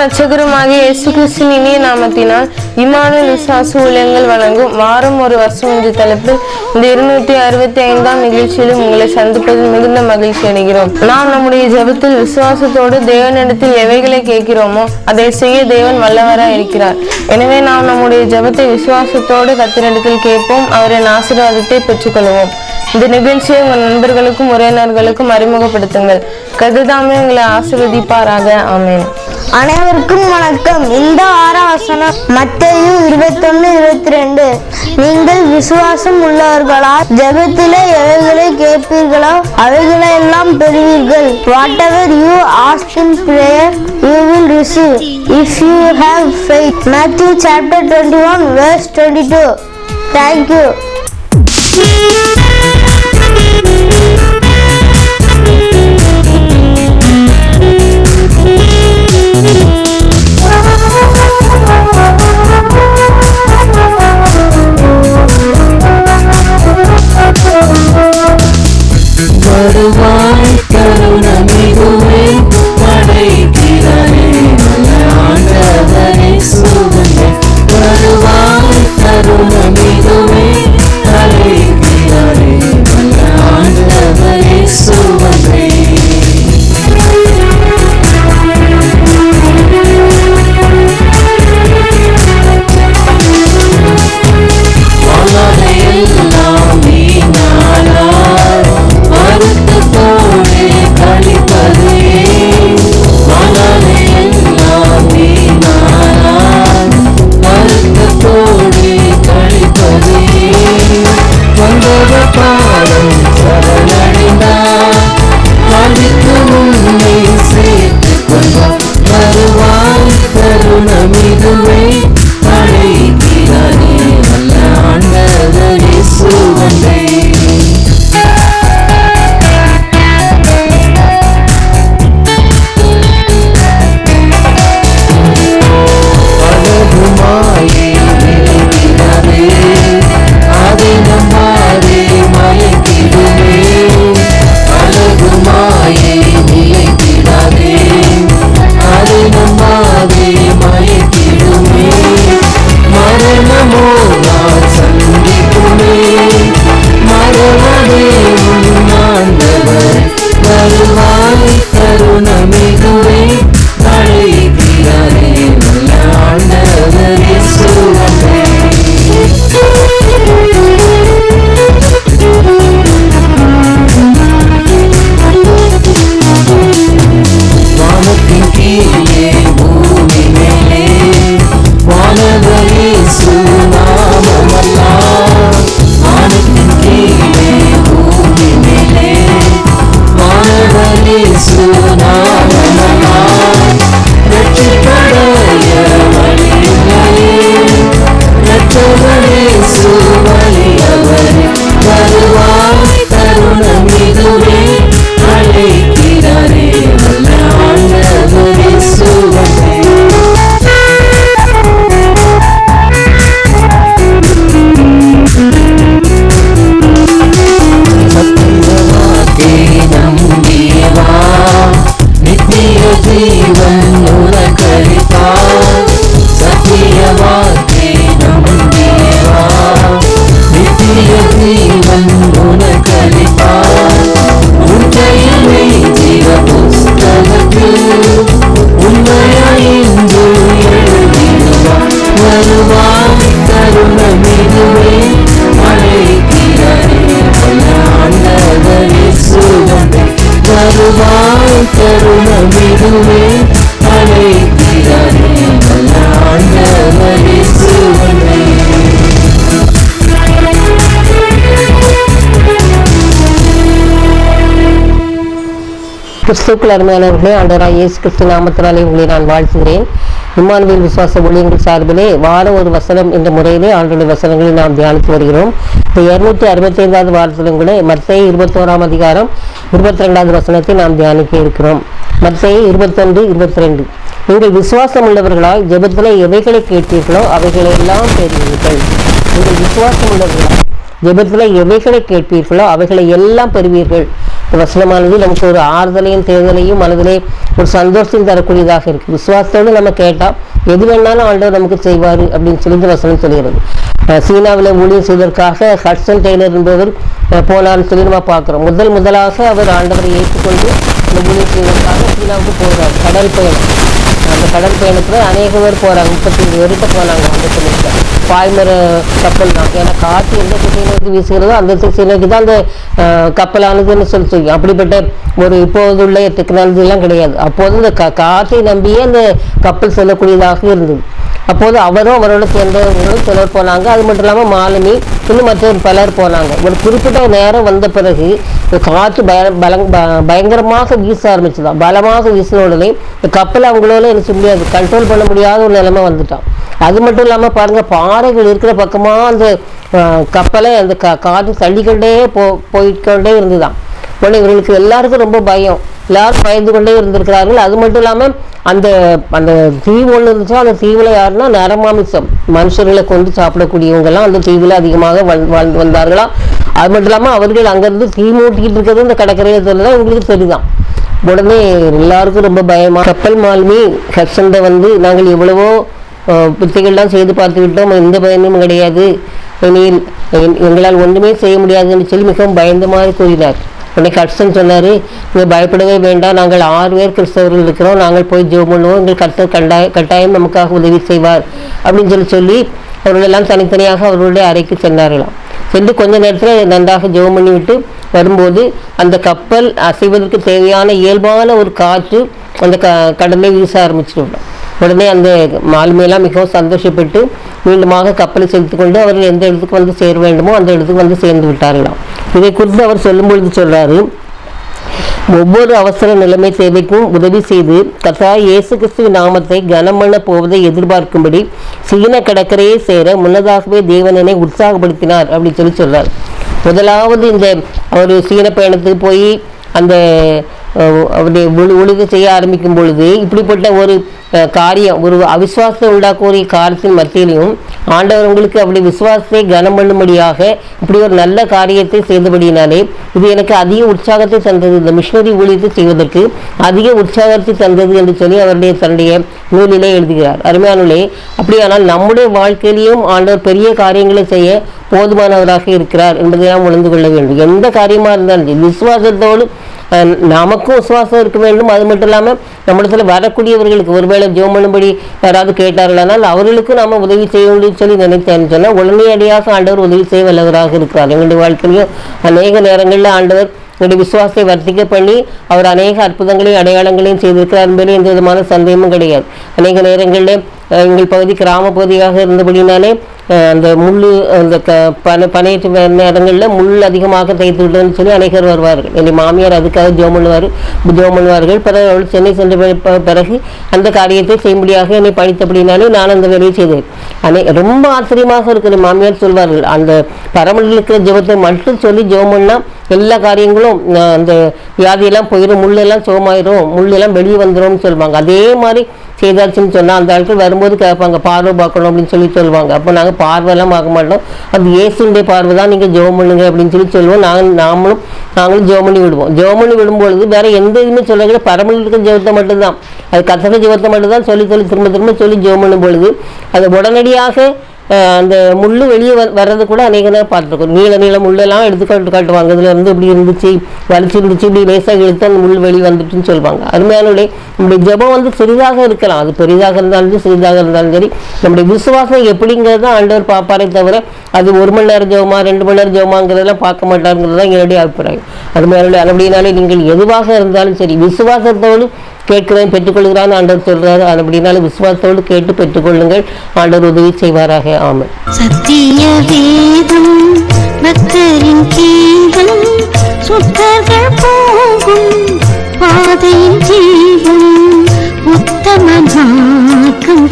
கத்தரும் இயேசு கிறிஸ்துவின் இனிய நாமத்தினால் இமான விசுவாச ஊழியங்கள் வழங்கும் வாரம் ஒரு வருஷம் என்ற தலைப்பில் இந்த இருநூற்றி அறுபத்தி ஐந்தாம் நிகழ்ச்சியிலும் உங்களை சந்திப்பதில் மிகுந்த மகிழ்ச்சி அடைகிறோம். நாம் நம்முடைய ஜெபத்தில் விசுவாசத்தோடு தேவனிடத்தில் எவைகளை கேட்கிறோமோ அதை செய்ய தேவன் வல்லவராக இருக்கிறார். எனவே நாம் நம்முடைய ஜெபத்தை விசுவாசத்தோடு கத்திரிடத்தில் கேட்போம். அவரின் ஆசீர்வாதத்தை பெற்றுக்கொள்வோம். இந்த நிகழ்ச்சியை உங்கள் நண்பர்களுக்கும் உறவினர்களுக்கும் அறிமுகப்படுத்துங்கள். கதுதாமே உங்களை ஆசீர்வதிப்பாராக. ஆமேன். அனைவருக்கும் வணக்கம். இந்த ஆறாம் மத்தையும் இருபத்தொன்னு இருபத்தி ரெண்டு நீங்கள் விசுவாசம் உள்ளவர்களா? ஜெபத்திலே எவைகளை கேட்பீர்களோ அவைகளை எல்லாம் பெறுவீர்கள். Whatever you ask in prayer you will receive if you have faith Matthew chapter twenty one verse twenty two thank you Bye. ஜீவன் உனக்களிப்பார் சத்தியவாக்கே நம்பியவா நித்திய ஜீவன் உனக்களிப்பார் உன்னையிலே ஜீவ புஸ்தகத்தில் உண்மையாய் எழுதிடுவார் வருவாய் அழைக்கிறாரே ஆண்டவரே கிறிஸ்துக்கள் அருமையானவர்களே ஆண்டவராய் இயேசு கிறிஸ்து நாமத்தினாலே உங்களை நான் வாழ்த்துகிறேன். இம்மானுவேல் விசுவாச ஊழியங்கள் சார்பிலே வாரம் ஒரு வசனம் என்ற முறையிலே ஆண்டுடைய வசனங்களை நாம் தியானித்து வருகிறோம். இந்த இருநூற்றி அறுபத்தி ஐந்தாவது கூட மத்திய இருபத்தோராம் அதிகாரம் இருபத்தி ரெண்டாவது வசனத்தை நாம் தியானிக்க இருக்கிறோம். மத்திய இருபத்தொன்று இருபத்தி ரெண்டு நீங்கள் விசுவாசம் உள்ளவர்களாய் ஜெபத்தில் எவைகளை கேட்பீர்களோ அவைகளை எல்லாம் பெறுவீர்கள். நீங்கள் விசுவாசம் உள்ளவர்களாய் ஜெபத்தில் எவைகளை கேட்பீர்களோ அவைகளை எல்லாம் பெறுவீர்கள். இந்த வசனமானது நமக்கு ஒரு ஆறுதலையும் தேர்தலையும் மனதிலே ஒரு சந்தோஷத்தையும் தரக்கூடியதாக இருக்கு. விசுவாசத்தோடு நம்ம கேட்டால் எது வேணாலும் ஆண்டவர் நமக்கு செய்வார் அப்படின்னு சொல்லி இந்த வசனம் சொல்கிறது. சீனாவில் ஊழியம் செய்வதற்காக ஹட்சன் டெய்லர் என்பவர் அஹ் போனார்னு சொல்லி நம்ம பார்க்குறோம். முதல் முதலாக அவர் ஆண்டவரை ஏற்றுக்கொண்டு இந்த ஊழியம் செய்வதற்காக சீனாவுக்கு போகிறார். கடல் பயணம். அந்த கடல் பயணத்தில் அநேக பேர் போகிறாங்க முப்பத்தஞ்சு பேர்கிட்ட போனாங்க அந்த சமயத்தில். பாய்மர கப்பல் தான். ஏன்னா காற்று எந்த திசை நோக்கி வீசுகிறதோ அந்த திசை நோக்கி தான் அந்த கப்பலானதுன்னு சொல்லி சொல்லி அப்படிப்பட்ட ஒரு இப்போது உள்ள டெக்னாலஜிலாம் கிடையாது. அப்போது இந்த கா காற்றை நம்பியே அந்த கப்பல் செல்லக்கூடியதாக இருந்தது. அப்போது அவரும் அவரோட சேர்ந்தவர்களும் சிலர் போனாங்க. அது மட்டும் இல்லாமல் மாலுமி இன்னும் மற்ற பலர் போனாங்க. ஒரு குறிப்பிட்ட நேரம் வந்த பிறகு இந்த காற்று பய பலங் ப- பயங்கரமாக வீச ஆரம்பிச்சுதான். பலமாக வீசின உடனே இந்த கப்பல் அவங்களால என்ன செய்ய முடியாது கண்ட்ரோல் பண்ண முடியாத ஒரு நிலைமை வந்துட்டான். அது மட்டும் இல்லாமல் பாருங்கள் பாறைகள் இருக்கிற பக்கமாக அந்த கப்பலை அந்த கா காற்று தள்ளிக்கொண்டே போ போய்க்கொண்டே இருந்துதான். உடனே இவர்களுக்கு எல்லாருக்கும் ரொம்ப பயம். எல்லாரும் பயந்து கொண்டே இருந்திருக்கிறார்கள். அது மட்டும் இல்லாமல் அந்த அந்த தீவு ஒன்று இருந்துச்சோ? அந்த தீவில் யாருன்னா நரமாமிசம். மனுஷர்களை கொண்டு சாப்பிடக்கூடியவங்கெல்லாம் அந்த தீவில் அதிகமாக வாழ்ந்து வந்தார்களா? அது மட்டும் இல்லாமல் அவர்கள் அங்கேருந்து தீ மூட்டிக்கிட்டு இருக்கிறது இந்த கடற்கரையில் தான் உங்களுக்கு தெரியுதான் உடனே எல்லாருக்கும் ரொம்ப பயமாக கப்பல் மாலுமி ஹட்சன்ட வந்து நாங்கள் எவ்வளவோ அஹ், புத்திகள்லாம் செய்து பார்த்து விட்டோம். எந்த பயனும் கிடையாது. இனியில் எங்களால் ஒன்றுமே செய்ய முடியாதுன்னு சொல்லி மிகவும் பயந்த மாதிரி கூறினார். உடனே ஹட்சன் சொன்னார் நீங்கள் பயப்படவே வேண்டாம். நாங்கள் ஆறு பேர் கிறிஸ்தவர்கள் இருக்கிறோம். நாங்கள் போய் ஜெபம் பண்ணுவோம். எங்கள் கர்த்தர் கண்டாய கட்டாயம் நமக்காக உதவி செய்வார். அப்படின்னு சொல்லி சொல்லி அவர்களெல்லாம் தனித்தனியாக அவர்களுடைய அறைக்கு சென்றார்களாம். சென்று கொஞ்ச நேரத்தில் நன்றாக ஜெபம் பண்ணிவிட்டு வரும்போது அந்த கப்பல் அசைவதற்கு தேவையான இயல்பான ஒரு காற்று அந்த க கடலை வீச ஆரம்பிச்சிட்டு உடனே அந்த மாலுமையெல்லாம் மிகவும் சந்தோஷப்பட்டு மீண்டுமாக கப்பலை செலுத்து கொண்டு அவர்கள் எந்த இடத்துக்கு வந்து சேர வேண்டுமோ அந்த இடத்துக்கு வந்து சேர்ந்து விட்டார்களாம். இதை குறித்து அவர் சொல்லும் பொழுது சொல்றாரு ஒவ்வொரு அவசர நிலைமை தேவைக்கும் உதவி செய்து கர்த்தா இயேசு கிறிஸ்துவ நாமத்தை கனமண்ண போவதை எதிர்பார்க்கும்படி சீன கடற்கரையை சேர முன்னதாகவே தேவனனை உற்சாகப்படுத்தினார் அப்படின்னு சொல்லி சொல்றார். முதலாவது இந்த அவர் சீன பயணத்துக்கு போய் அந்த அப்படி அவருடைய ஒழுங்கு செய்ய ஆரம்பிக்கும் பொழுது இப்படிப்பட்ட ஒரு காரியம் ஒரு அவிசுவாசத்தை உண்டாக்கக்கூடிய காரியத்தின் மத்தியிலையும் ஆண்டவர் உங்களுக்கு அப்படி விசுவாசத்தை கனம் பண்ணும்படியாக இப்படி ஒரு நல்ல காரியத்தை செய்தபடியினாலே இது எனக்கு அதிக உற்சாகத்தை தந்தது. இந்த மிஷினரி ஊழியத்தை செய்வதற்கு அதிக உற்சாகத்தை தந்தது என்று சொல்லி அவருடைய தன்னுடைய நூலிலே எழுதுகிறார். அருமையானுலே அப்படியானால் நம்முடைய வாழ்க்கையிலையும் ஆண்டவர் பெரிய காரியங்களை செய்ய போதுமானவராக இருக்கிறார் என்பதை நாம் உணர்ந்து கொள்ள வேண்டும். எந்த காரியமாக இருந்தாலும் விசுவாசத்தோடு நமக்கும் விசுவாசம் இருக்க வேண்டும் அது மட்டும் இல்லாமல் நம்மிடத்துல வரக்கூடியவர்களுக்கு ஒருவேளை ஜோம் பண்ணும்படி யாராவது கேட்டார்களானால் அவர்களுக்கும் நம்ம உதவி செய்ய வேண்டும் சொல்லி நினைத்தேன்னு சொன்னால் உடனடியாக ஆண்டவர் உதவி செய்ய வல்லவராக இருக்கிறார். எங்களுடைய வாழ்க்கையிலும் அநேக நேரங்களில் ஆண்டவர் எங்களுடைய விசுவாசத்தை வர்த்திக்க பண்ணி அவர் அநேக அற்புதங்களையும் அடையாளங்களையும் செய்திருக்கிறார் என்பதில் எந்த விதமான சந்தேகமும் கிடையாது. அநேக நேரங்களில் எங்கள் பகுதி கிராம பகுதியாக இருந்தபடினாலே அந்த முள் அந்த க பனை பனையற்ற நேரங்களில் முள் அதிகமாக தைத்து விட்டதுன்னு சொல்லி அனைகர் வருவார்கள். என்னுடைய மாமியார் அதுக்காக ஜோம் பண்ணுவார் ஜோம் பண்ணுவார்கள். பிறகு அவள் சென்னை சென்ற பிறகு அந்த காரியத்தை செய்யும்படியாக என்னை பணித்தபடினாலே நான் அந்த வேலையை செய்தேன். அனை ரொம்ப ஆச்சரியமாக இருக்கிற மாமியார் சொல்வார்கள் அந்த பரமலில் இருக்கிற ஜெபத்தை மட்டும் சொல்லி ஜோம் பண்ணால் எல்லா காரியங்களும் அந்த வியாதியெல்லாம் போயிடும் முள்ளெல்லாம் சுகமாயிரும் முள்ளெல்லாம் வெளியே வந்துரும்னு சொல்லுவாங்க. அதே மாதிரி செய்தாச்சுன்னு சொன்னால் அந்த ஆட்கள் வரும்போது கேட்பாங்க பார்வை பார்க்கணும் அப்படின்னு சொல்லி சொல்லுவாங்க. அப்போ நாங்கள் பார்வையெல்லாம் பார்க்க மாட்டோம். அது இயேசுடைய பார்வை தான் நீங்கள் ஜெபம் பண்ணுங்க அப்படின்னு சொல்லி சொல்லுவோம். நாங்கள் நாமளும் நாங்களும் ஜெபம் பண்ணி விடுவோம். ஜோம் பண்ணி விடும்பொழுது வேற எந்த இதுவுமே சொல்லக்கூட பரமனில் இருக்கிற ஜெபத்தை மட்டும்தான். அது கத்தக ஜெபத்தை மட்டும்தான் சொல்லி சொல்லி திரும்ப திரும்ப சொல்லி ஜோம் பண்ணும் பொழுது அது உடனடியாக அந்த முள் வெளியே வ வர்றது கூட அநேக நேரம் பார்த்துருக்கோம். நீள நீள முள்ளெல்லாம் எடுத்து காட்டு காட்டுவாங்க இதுல இருந்து இப்படி இருந்துச்சு வலிச்சு இருந்துச்சு இப்படி லேசாக இழுத்து அந்த முள் வெளியே வந்துட்டுன்னு சொல்லுவாங்க. அருமையானுடைய நம்முடைய ஜெபம் வந்து சிறிதாக இருக்கலாம். அது பெரிதாக இருந்தாலும் சரி சிறிதாக இருந்தாலும் சரி நம்முடைய விசுவாசம் எப்படிங்கிறது தான் ஆண்டவர் பார்ப்பாரே தவிர அது ஒரு மணி நேரம் ஜெபமா ரெண்டு மணி நேரம் ஜெபமாங்கிறதெல்லாம் பார்க்க மாட்டாருங்கிறது தான் என்னுடைய அபிப்பிராயம். அருமையானுடைய அப்படினாலே நீங்கள் எதுவாக இருந்தாலும் சரி விசுவாசத்தோடு கேட்கிறேன் பெற்றுக்கொள்கிறான்னு ஆண்டவர் சொல்றாரு. அது அப்படின்னாலும் விசுவாசத்தோடு கேட்டு பெற்றுக்கொள்ளுங்கள். ஆண்டவர் உதவி செய்வாராக. ஆமாம் சத்திய வேதம் பக்தரின் கீதம் சுத்தர்கள் போகும் பாதையின் ஜீவன் உத்தம மார்க்கம்